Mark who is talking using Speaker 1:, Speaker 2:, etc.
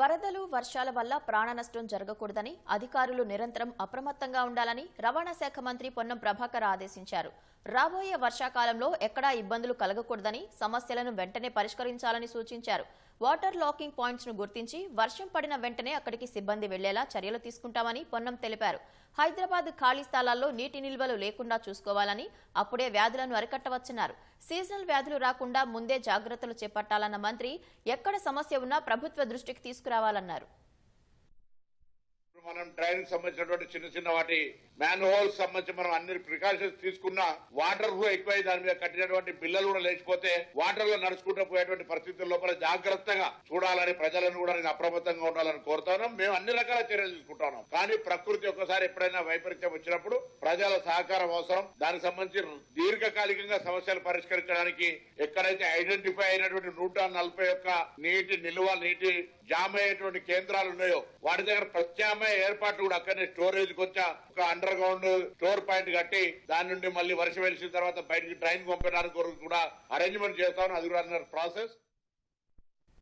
Speaker 1: వరదలు వర్షాల వల్ల ప్రాణ నష్టం జరగకూడదని అధికారులు నిరంతరం అప్రమత్తంగా ఉండాలని రవాణా శాఖ మంత్రి పొన్నం ప్రభాకర్ ఆదేశించారు. రాబోయే వర్షాకాలంలో ఎక్కడా ఇబ్బందులు కలగకూడదని సమస్యలను వెంటనే పరిష్కరించాలని సూచించారు. వాటర్ లాకింగ్ పాయింట్స్ను గుర్తించి వర్షం పడిన వెంటనే అక్కడికి సిబ్బంది వెళ్ళేలా చర్యలు తీసుకుంటామని పొన్నం తెలిపారు. హైదరాబాద్ ఖాళీ స్థలాల్లో నీటి నిల్వలు లేకుండా చూసుకోవాలని అప్పుడే వ్యాధులను అరికట్టవచ్చన్నారు. సీజనల్ వ్యాధులు రాకుండా ముందే జాగ్రత్తలు చేపట్టాలన్న మంత్రి ఎక్కడ సమస్య ఉన్నా ప్రభుత్వ దృష్టికి తీసుకురావాలన్నారు.
Speaker 2: డ్రైవింగ్ సంబంధించినటువంటి చిన్న చిన్న వాటి మ్యాన్ హోల్స్ సంబంధించి మనం అన్ని ప్రికాషన్స్ తీసుకున్నా వాటర్ ఫ్లో ఎక్కువై దాని మీద కట్టినటువంటి బిల్లలు కూడా లేచిపోతే వాటర్లో నడుచుకుంటూ పోయేటువంటి పరిస్థితుల లోపల జాగ్రత్తగా చూడాలని ప్రజలను కూడా నేను అప్రమత్తంగా ఉండాలని కోరుతాను. మేము అన్ని రకాల చర్యలు తీసుకుంటాను కానీ ప్రకృతి ఒక్కసారి ఎప్పుడైనా వైపరీత్యం వచ్చినప్పుడు ప్రజల సహకారం అవసరం. దానికి సంబంధించి దీర్ఘకాలికంగా సమస్యలు పరిష్కరించడానికి ఎక్కడైతే ఐడెంటిఫై అయినటువంటి నూట నలభై ఒక్క నీటి నిల్వ నీటి జామ అయ్యేటువంటి కేంద్రాలు ఉన్నాయో వాటి దగ్గర ప్రత్యామ్నాయ ఏర్పాట్లు కూడా అక్కడనే స్టోరేజ్ వచ్చా. ఒక అండర్ గ్రౌండ్ స్టోర్ పాయింట్ కట్టి దాని నుండి మళ్ళీ వర్షం వెలిసిన తర్వాత బయటకి ట్రైన్ పంపడానికి కూడా అరేంజ్మెంట్ చేస్తామని అది కూడా ప్రాసెస్